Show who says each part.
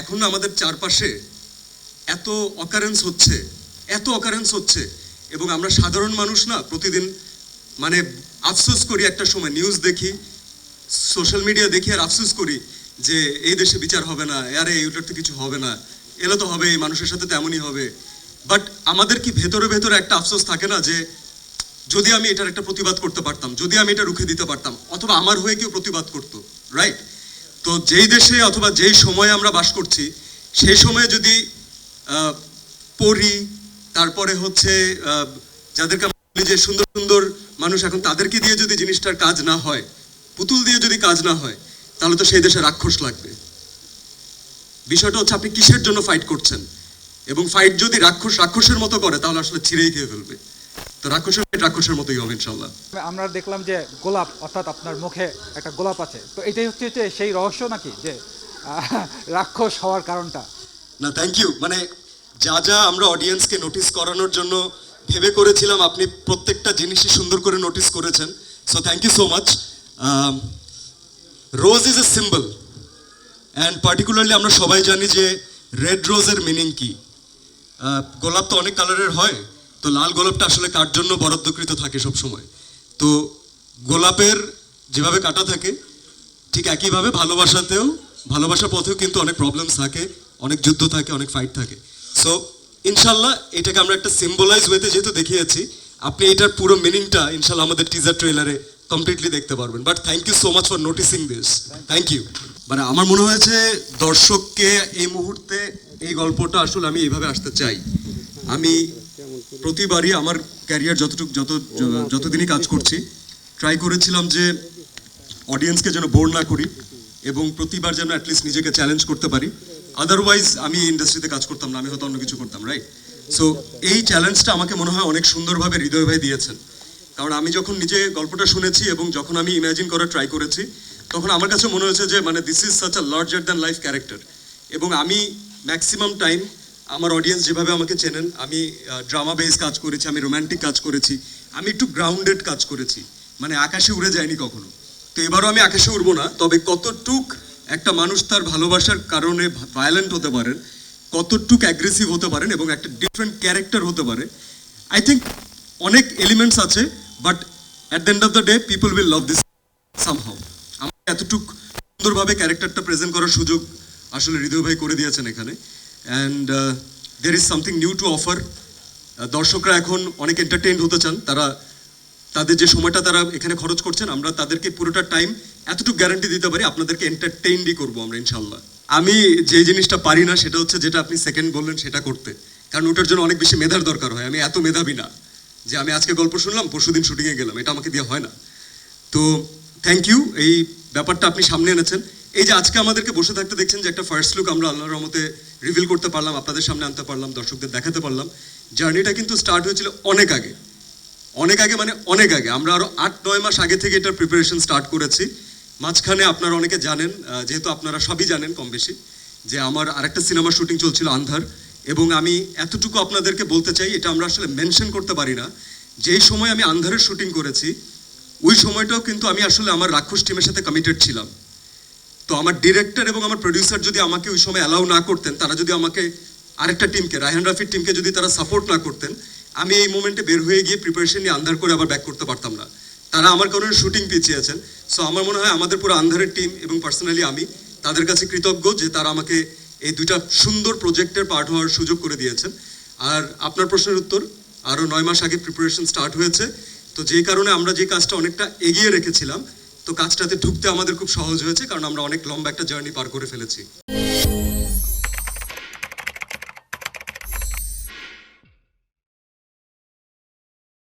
Speaker 1: এখন আমাদের চারপাশে এত অকারেন্স হচ্ছে, এত অকারেন্স হচ্ছে, এবং আমরা সাধারণ মানুষ না, প্রতিদিন মানে আফসোস করি একটা সময় নিউজ দেখি সোশ্যাল মিডিয়া দেখি আর আফসোস করি যে এই দেশে বিচার হবে না, আরে এইটার তো কিছু হবে না, এলে তো হবে, এই মানুষের সাথে তেমনই হবে। বাট আমাদের কি ভেতরে ভেতরে একটা আফসোস থাকে না যে যদি আমি এটার একটা প্রতিবাদ করতে পারতাম, যদি আমি এটা রুখে দিতে পারতাম, অথবা আমার হয়ে কেউ প্রতিবাদ করতো রাইট তো যেই দেশে অথবা যেই সময়ে আমরা বাস করছি, সেই সময়ে যদি পড়ি, তারপরে হচ্ছে যাদেরকে বলি যে সুন্দর সুন্দর মানুষ, এখন তাদেরকে দিয়ে যদি জিনিসটার কাজ না হয়, পুতুল দিয়ে যদি কাজ না হয়, তাহলে তো সেই দেশে রাক্ষস লাগবে। বিষয়টা হচ্ছে আপনি কিসের জন্য ফাইট করছেন? এবং ফাইট যদি রাক্ষস, রাক্ষসের মতো করে, তাহলে আসলে ছিঁড়েই খেয়ে ফেলবে। তো রাক্ষসের রাক্ষসের মতোই হবে ইনশাল্লাহ
Speaker 2: আমরা দেখলাম যে গোলাপ অর্থাৎ আপনার মুখে একটা গোলাপ আছে। তো এটাই হচ্ছে যে সেই রহস্য নাকি? যে রাক্ষস হওয়ার কারণটা।
Speaker 1: না থ্যাংক ইউ মানে যা যা আমরা অডিয়েন্সকে নোটিস করানোর জন্য ভেবে করেছিলাম আপনি প্রত্যেকটা জিনিসই সুন্দর করে নোটিস করেছেন। So thank you so much rose is a symbol and particularly আমরা সবাই জানি যে রেড রোজের মিনিং কি। গোলাপ তো অনেক কালারের হয়। তো লাল গোলাপটা আসলে কার জন্য বরাদ্দকৃত থাকে সব সময় তো গোলাপের যেভাবে কাটা থাকে, ঠিক একইভাবে ভালোবাসাতেও ভালোবাসার পথেও কিন্তু অনেক প্রবলেমস থাকে, অনেক যুদ্ধ থাকে, অনেক ফাইট থাকে। সো ইনশাল্লাহ এটাকে আমরা একটা সিম্বলাইজ ওয়েতে যেহেতু দেখিয়েছি আপনি এটার পুরো মিনিংটা ইনশাল্লাহ আমাদের টিজার ট্রেলারে কমপ্লিটলি দেখতে পারবেন। But thank you so much for noticing this thank you মানে আমার মনে হয়েছে দর্শককে এই মুহূর্তে এই গল্পটা আসলে আমি এইভাবে আসতে চাই। আমি প্রতিবারই আমার ক্যারিয়ার যতটুকু যত যতদিনই কাজ করছি ট্রাই করেছিলাম যে অডিয়েন্সকে যেন বোর না করি এবং প্রতিবার যেন অ্যাটলিস্ট নিজেকে চ্যালেঞ্জ করতে পারি। আদারওয়াইজ আমি ইন্ডাস্ট্রিতে কাজ করতাম না, আমি হয়তো অন্য কিছু করতাম রাইট সো এই চ্যালেঞ্জটা আমাকে মনে হয় অনেক সুন্দরভাবে হৃদয় ভাই দিয়েছেন। কারণ আমি যখন নিজে গল্পটা শুনেছি এবং যখন আমি ইমাজিন করার ট্রাই করেছি, তখন আমার কাছে মনে হয়েছে যে মানে this is such a larger than life character এবং আমি ম্যাক্সিমাম টাইম আমার অডিয়েন্স যেভাবে আমাকে চেনেন, আমি ড্রামা বেস কাজ করেছি, আমি রোমান্টিক কাজ করেছি, আমি একটু গ্রাউন্ডেড কাজ করেছি মানে আকাশে উড়ে যায়নি কখনো। তো এবারও আমি আকাশে উড়বো না, তবে কতটুক একটা মানুষ তার ভালোবাসার কারণে ভায়োলেন্ট হতে পারেন কতটুক অ্যাগ্রেসিভ হতে পারেন এবং একটা ডিফারেন্ট ক্যারেক্টার হতে পারে আই থিঙ্ক অনেক এলিমেন্টস আছে but at the end of the day people will love this somehow আমাকে এতটুক সুন্দরভাবে ক্যারেক্টারটা প্রেজেন্ট করার সুযোগ আসলে হৃদয় ভাই করে দিয়েছেন এখানে। And there is something new to offer দর্শকরা এখন অনেক এন্টারটেইন হতে চান। তারা, তাদের যে সময়টা তারা এখানে খরচ করছেন, আমরা তাদেরকে পুরোটা টাইম এতটুকু গ্যারান্টি দিতে পারি, আপনাদেরকে এন্টারটেইনই করব আমরা ইনশাল্লাহ আমি যে জিনিসটা পারি না, সেটা হচ্ছে যেটা আপনি সেকেন্ড বললেন, সেটা করতে। কারণ ওটার জন্য অনেক বেশি মেধার দরকার হয়। আমি এত মেধাবী না যে আমি আজকে গল্প শুনলাম, পরশুদিন শুটিংয়ে গেলাম। এটা আমাকে দিয়ে হয় না। তো থ্যাংক ইউ এই ব্যাপারটা আপনি সামনে এনেছেন। এই যে আজকে আমাদেরকে বসে থাকতে দেখছেন যে একটা ফার্স্ট লুক আমরা আল্লাহর রহমতে রিভিল করতে পারলাম, আপনাদের সামনে আনতে পারলাম, দর্শকদের দেখাতে পারলাম। জার্নিটা কিন্তু স্টার্ট হয়েছিল অনেক আগে। অনেক আগে মানে অনেক আগে। আমরা আরও আট, নয় মাস আগে থেকে এটার প্রিপারেশন স্টার্ট করেছি। মাঝখানে আপনারা অনেকে জানেন যেহেতু আপনারা সবই জানেন কম বেশি, যে আমার আরেকটা সিনেমা শুটিং চলছিল আন্ধার। এবং আমি এতটুকু আপনাদেরকে বলতে চাই, এটা আমরা আসলে মেনশন করতে পারি না, যেই সময় আমি আন্ধারের শুটিং করেছি, ওই সময়টাও কিন্তু আমি আসলে আমার রাক্ষস টিমের সাথে কমিটেড ছিলাম। তো আমার ডিরেক্টর এবং আমার প্রডিউসার যদি আমাকে ওই সময় অ্যালাউ না করতেন, তারা যদি আমাকে আরেকটা টিমকে রায়হান রাফির টিমকে যদি তারা সাপোর্ট না করতেন, আমি এই মোমেন্টে বের হয়ে গিয়ে প্রিপারেশন নিয়ে আন্ধার করে আবার ব্যাক করতে পারতাম না। তারা আমার কারণে শুটিং পিছিয়েছেন সো আমার মনে হয় আমাদের পুরো আন্ধারের টিম এবং পার্সোনালি আমি তাদের কাছে কৃতজ্ঞ যে তারা আমাকে এই দুইটা সুন্দর প্রজেক্টের পার্ট হওয়ার সুযোগ করে দিয়েছেন। আর আপনার প্রশ্নের উত্তর আরও নয় মাস আগে প্রিপারেশন স্টার্ট হয়েছে। তো যেই কারণে আমরা যে কাজটা অনেকটা এগিয়ে রেখেছিলাম তো কাজটাতে ঢুকতে আমাদের খুব সহজ হয়েছে, কারণ আমরা অনেক লম্বা একটা জার্নি পার করে ফেলেছি।